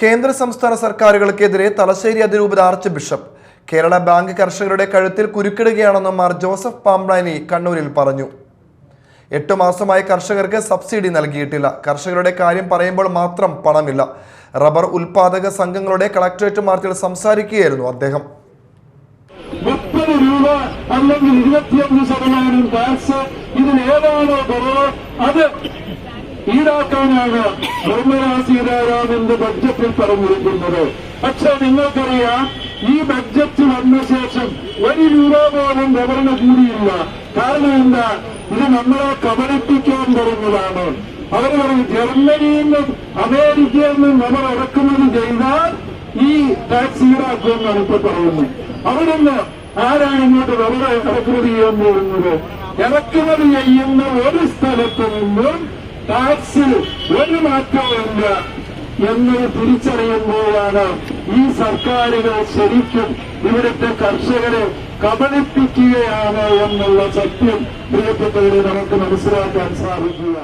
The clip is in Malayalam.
കേന്ദ്ര സംസ്ഥാന സർക്കാരുകൾക്കെതിരെ തലശ്ശേരി അതിരൂപത ആർച്ച് ബിഷപ്പ്. കേരള ബാങ്ക് കർഷകരുടെ കഴുത്തിൽ കുരുക്കിടുകയാണെന്ന് മാർ ജോസഫ് പാമ്പ്ലാനി കണ്ണൂരിൽ പറഞ്ഞു. എട്ട് മാസമായി കർഷകർക്ക് സബ്സിഡി നൽകിയിട്ടില്ല. കർഷകരുടെ കാര്യം പറയുമ്പോൾ മാത്രം പണമില്ല. റബ്ബർ ഉൽപാദക സംഘങ്ങളുടെ കളക്ടറേറ്റ് മാർച്ചിൽ സംസാരിക്കുകയായിരുന്നു അദ്ദേഹം. മുപ്പത് രൂപ അല്ലെങ്കിൽ ഇരുപത്തിയഞ്ച് ശതമാനം ടാക്സ് ഇതിൽ ഏതാണോ കുറവ്? അത് ഈടാക്കാനാണ് നിർമ്മലാ സീതാരാമന്റെ ബഡ്ജറ്റിൽ പറഞ്ഞിരിക്കുന്നത്? പക്ഷെ നിങ്ങൾക്കറിയാം ഈ ബഡ്ജറ്റ് വന്ന ശേഷം ഒരു രൂപ പോലും ഗവർണർ കൂടിയില്ല. കാരണം എന്താ? ഇത് നമ്മളെ കബളിപ്പിക്കാൻ തുടങ്ങുന്നതാണ്. അവർ പറയും ജർമ്മനിയിൽ നിന്നും അമേരിക്കയിൽ നിന്നും നമ്മൾ ഇറക്കുമതി ചെയ്താൽ ഈ ടാക്സ് ഈടാക്കുമെന്നാണ് ഇപ്പൊ പറയുന്നത്. അവിടുന്ന് ആരാണ് ഇങ്ങോട്ട് വെറുതെ ഇറക്കുമതി ചെയ്യാൻ പോകുന്നത് ഇറക്കുമതി ചെയ്യുന്ന ഒരു സ്ഥലത്ത് നിന്നും ടാക്സിൽ ഒരു മാറ്റവുമില്ല എന്ന് തിരിച്ചറിയുമ്പോഴാണ് ഈ സർക്കാരുകൾ ശരിക്കും ഇവിടുത്തെ കർഷകരെ കബളിപ്പിക്കുകയാണ് എന്നുള്ള സത്യം പ്രിയപ്പെട്ടവരെ നമുക്ക് മനസ്സിലാക്കാൻ സാധിക്കുക.